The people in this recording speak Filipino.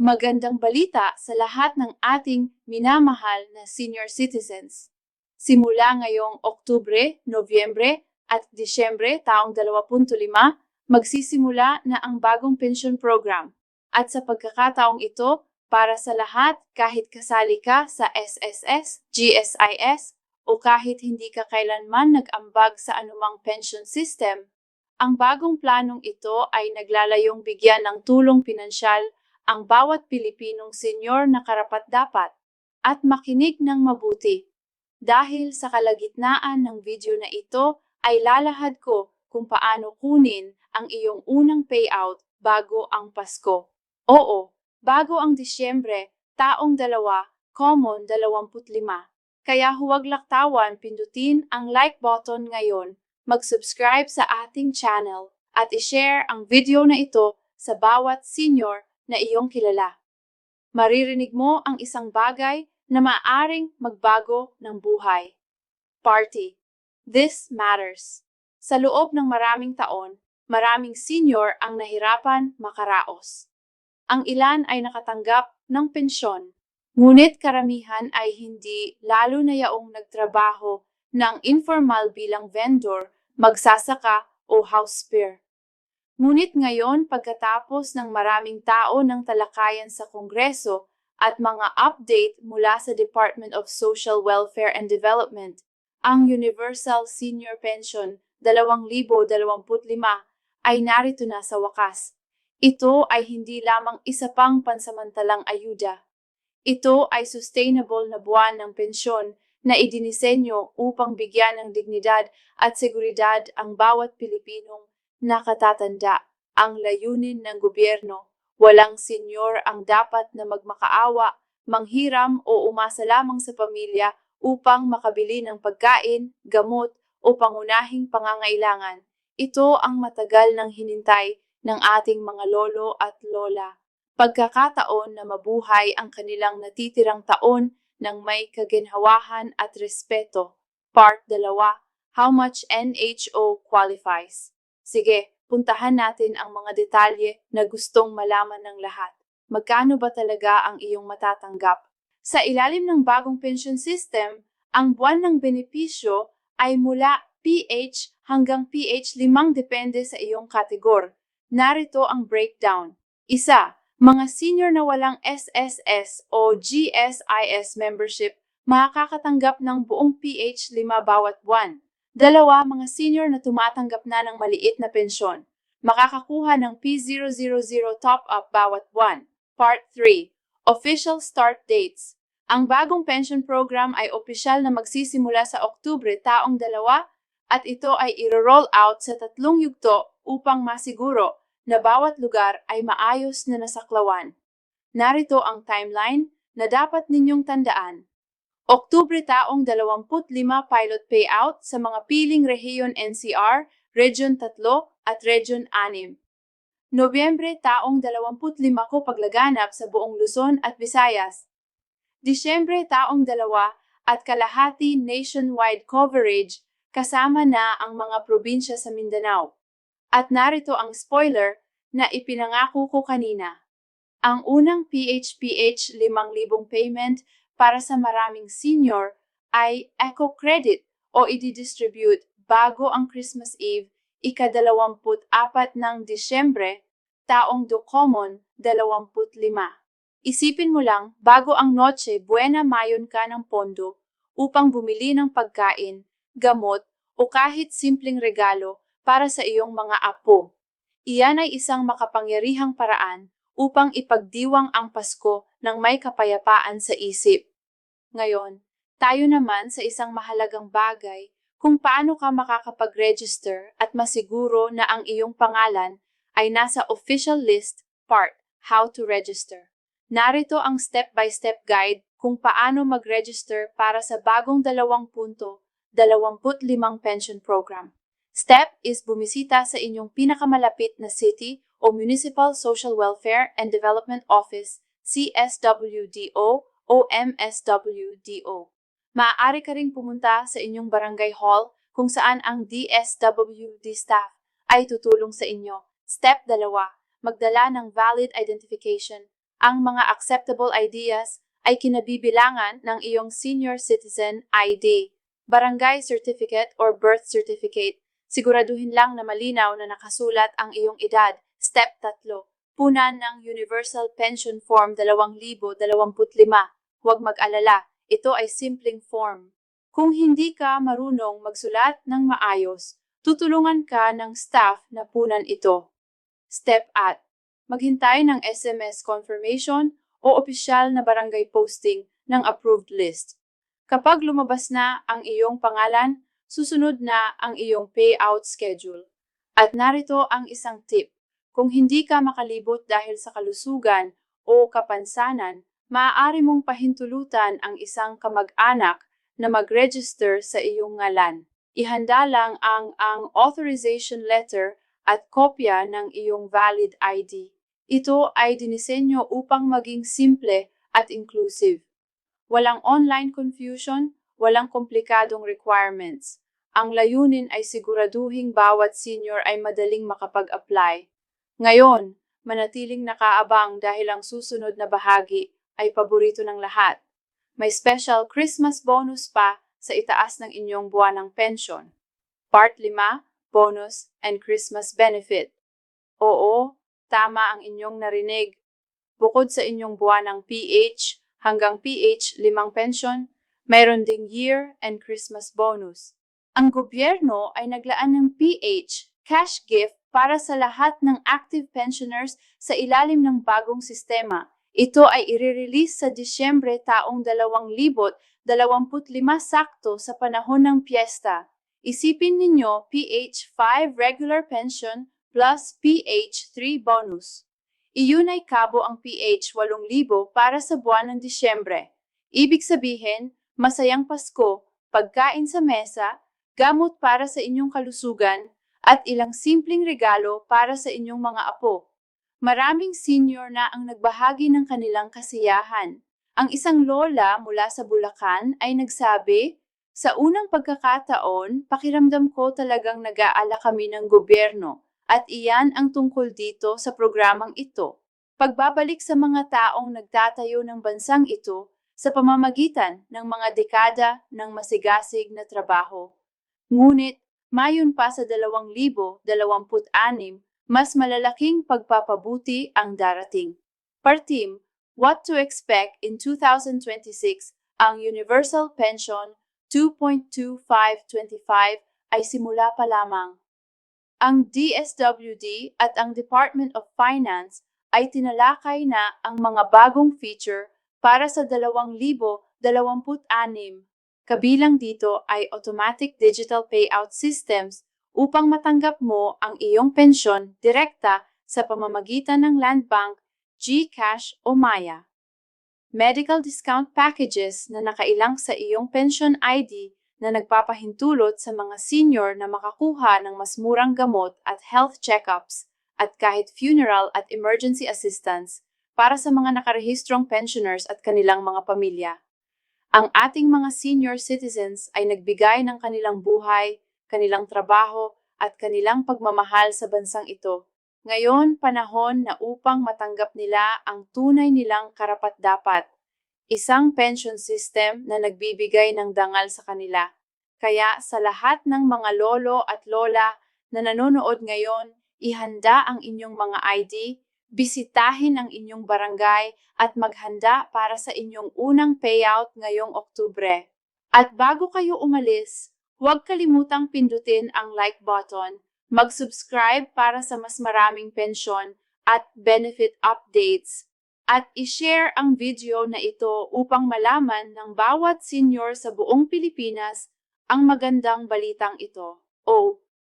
Magandang balita sa lahat ng ating minamahal na senior citizens. Simula ngayong Oktubre, Nobyembre at Disyembre taong 25, magsisimula na ang bagong pension program. At sa pagkakataong ito, para sa lahat kahit kasali ka sa SSS, GSIS o kahit hindi ka kailanman nag-ambag sa anumang pension system, ang bagong planong ito ay naglalayong bigyan ng tulong pinansyal ang bawat Pilipinong senyor na karapat-dapat at makinig ng mabuti. Dahil sa kalagitnaan ng video na ito ay lalahad ko kung paano kunin ang iyong unang payout bago ang Pasko. Oo, bago ang Disyembre, taong dalawa, common 25. Kaya huwag laktawan pindutin ang like button ngayon, mag-subscribe sa ating channel, at i-share ang video na ito sa bawat senior na iyong kilala. Maririnig mo ang isang bagay na maaring magbago ng buhay. Party. This matters. Sa loob ng maraming taon, maraming senior ang nahirapan makaraos. Ang ilan ay nakatanggap ng pensyon, ngunit karamihan ay hindi lalo na yaong nagtrabaho ng informal bilang vendor, magsasaka o house spare. Ngunit ngayon, pagkatapos ng maraming tao ng talakayan sa Kongreso at mga update mula sa Department of Social Welfare and Development, ang Universal Senior Pension 2025 ay narito na sa wakas. Ito ay hindi lamang isa pang pansamantalang ayuda. Ito ay sustainable na buwan ng pensyon na idinisenyo upang bigyan ng dignidad at seguridad ang bawat Pilipinong nakatatanda ang layunin ng gobyerno. Walang senyor ang dapat na magmakaawa, manghiram o umasa lamang sa pamilya upang makabili ng pagkain, gamot o pangunahing pangangailangan. Ito ang matagal ng hinintay ng ating mga lolo at lola. Pagkakataon na mabuhay ang kanilang natitirang taon ng may kaginhawahan at respeto. Part 2. How much NHO qualifies? Sige, puntahan natin ang mga detalye na gustong malaman ng lahat. Magkano ba talaga ang iyong matatanggap? Sa ilalim ng bagong pension system, ang buwan ng benepisyo ay mula PH hanggang PH 5 depende sa iyong kategor. Narito ang breakdown. Isa, mga senior na walang SSS o GSIS membership makakatanggap ng buong PH 5 bawat buwan. Dalawa, mga senior na tumatanggap na ng maliit na pensyon. Makakakuha ng P000 top-up bawat buwan. Part 3. Official Start Dates Ang bagong pension program ay opisyal na magsisimula sa Oktubre taong dalawa at ito ay iro-roll out sa tatlong yugto upang masiguro na bawat lugar ay maayos na nasaklawan. Narito ang timeline na dapat ninyong tandaan. Oktubre taong 25 pilot payout sa mga piling rehiyon NCR, Region 3 at Region 6. Nobyembre taong 25 ko paglaganap sa buong Luzon at Visayas. Disyembre taong 2 at kalahati nationwide coverage kasama na ang mga probinsya sa Mindanao. At narito ang spoiler na ipinangako ko kanina. Ang unang PHPH 5,000 payment para sa maraming senior ay eco credit o i-distribute bago ang Christmas Eve ikadalawamput-apat ng Disyembre, taong Dukomon 25. Isipin mo lang, bago ang Noche Buena mayon ka ng pondo upang bumili ng pagkain, gamot, o kahit simpleng regalo para sa iyong mga apo. Iyan ay isang makapangyarihang paraan upang ipagdiwang ang Pasko ng may kapayapaan sa isip. Ngayon, tayo naman sa isang mahalagang bagay kung paano ka makakapag-register at masiguro na ang iyong pangalan ay nasa official list part How to Register. Narito ang step-by-step guide kung paano mag-register para sa bagong 20.25 pension program. Step is bumisita sa inyong pinakamalapit na city o Municipal Social Welfare and Development Office, CSWDO, o MSWDO. Maaari ka ring pumunta sa inyong barangay hall kung saan ang DSWD staff ay tutulong sa inyo. Step 2. Magdala ng valid identification Ang mga acceptable ideas ay kinabibilangan ng iyong senior citizen ID, barangay certificate or birth certificate. Siguraduhin lang na malinaw na nakasulat ang iyong edad. Step 3. Punan ng Universal Pension Form 2025. Huwag mag-alala, ito ay simpleng form. Kung hindi ka marunong magsulat ng maayos, tutulungan ka ng staff na punan ito. Step at maghintay ng SMS confirmation o opisyal na barangay posting ng approved list. Kapag lumabas na ang iyong pangalan, susunod na ang iyong payout schedule. At narito ang isang tip. Kung hindi ka makalibot dahil sa kalusugan o kapansanan, maaari mong pahintulutan ang isang kamag-anak na mag-register sa iyong ngalan. Ihanda lang ang ang authorization letter at kopya ng iyong valid ID. Ito ay dinisenyo upang maging simple at inclusive. Walang online confusion, walang komplikadong requirements. Ang layunin ay siguraduhing bawat senior ay madaling makapag-apply. Ngayon, manatiling nakaabang dahil ang susunod na bahagi ay paborito ng lahat. May special Christmas bonus pa sa itaas ng inyong buwanang pension. Part 5, Bonus and Christmas Benefit. Oo, tama ang inyong narinig. Bukod sa inyong buwanang PH hanggang PH 5 pension, mayroon ding year and Christmas bonus. Ang gobyerno ay naglaan ng PH cash gift para sa lahat ng active pensioners sa ilalim ng bagong sistema. Ito ay i-release sa Disyembre taong 2025 sakto sa panahon ng piyesta. Isipin ninyo PH 5 regular pension plus PH 3 bonus. Iyon ay kabo ang PH 8,000 para sa buwan ng Disyembre. Ibig sabihin, masayang Pasko, pagkain sa mesa, gamot para sa inyong kalusugan, at ilang simpleng regalo para sa inyong mga apo. Maraming senior na ang nagbahagi ng kanilang kasiyahan. Ang isang lola mula sa Bulacan ay nagsabi, Sa unang pagkakataon, pakiramdam ko talagang nag-aala kami ng gobyerno at iyan ang tungkol dito sa programang ito. Pagbabalik sa mga taong nagtatayo ng bansang ito sa pamamagitan ng mga dekada ng masigasig na trabaho. Ngunit Mayon pa sa 2026, mas malalaking pagpapabuti ang darating. Partim, what to expect in 2026, ang Universal Pension 2.2525 ay simula pa lamang. Ang DSWD at ang Department of Finance ay tinalakay na ang mga bagong feature para sa 2026 Kabilang dito ay automatic digital payout systems upang matanggap mo ang iyong pensyon direkta sa pamamagitan ng Land Bank, GCash o Maya. Medical discount packages na nakailang sa iyong pension ID na nagpapahintulot sa mga senior na makakuha ng mas murang gamot at health checkups at kahit funeral at emergency assistance para sa mga nakarehistrong pensioners at kanilang mga pamilya. Ang ating mga senior citizens ay nagbigay ng kanilang buhay, kanilang trabaho, at kanilang pagmamahal sa bansang ito. Ngayon, panahon na upang matanggap nila ang tunay nilang karapat-dapat. Isang pension system na nagbibigay ng dangal sa kanila. Kaya sa lahat ng mga lolo at lola na nanonood ngayon, ihanda ang inyong mga ID bisitahin ang inyong barangay at maghanda para sa inyong unang payout ngayong Oktubre. At bago kayo umalis, huwag kalimutang pindutin ang like button, mag-subscribe para sa mas maraming pensyon at benefit updates, at i-share ang video na ito upang malaman ng bawat senior sa buong Pilipinas ang magandang balitang ito. O,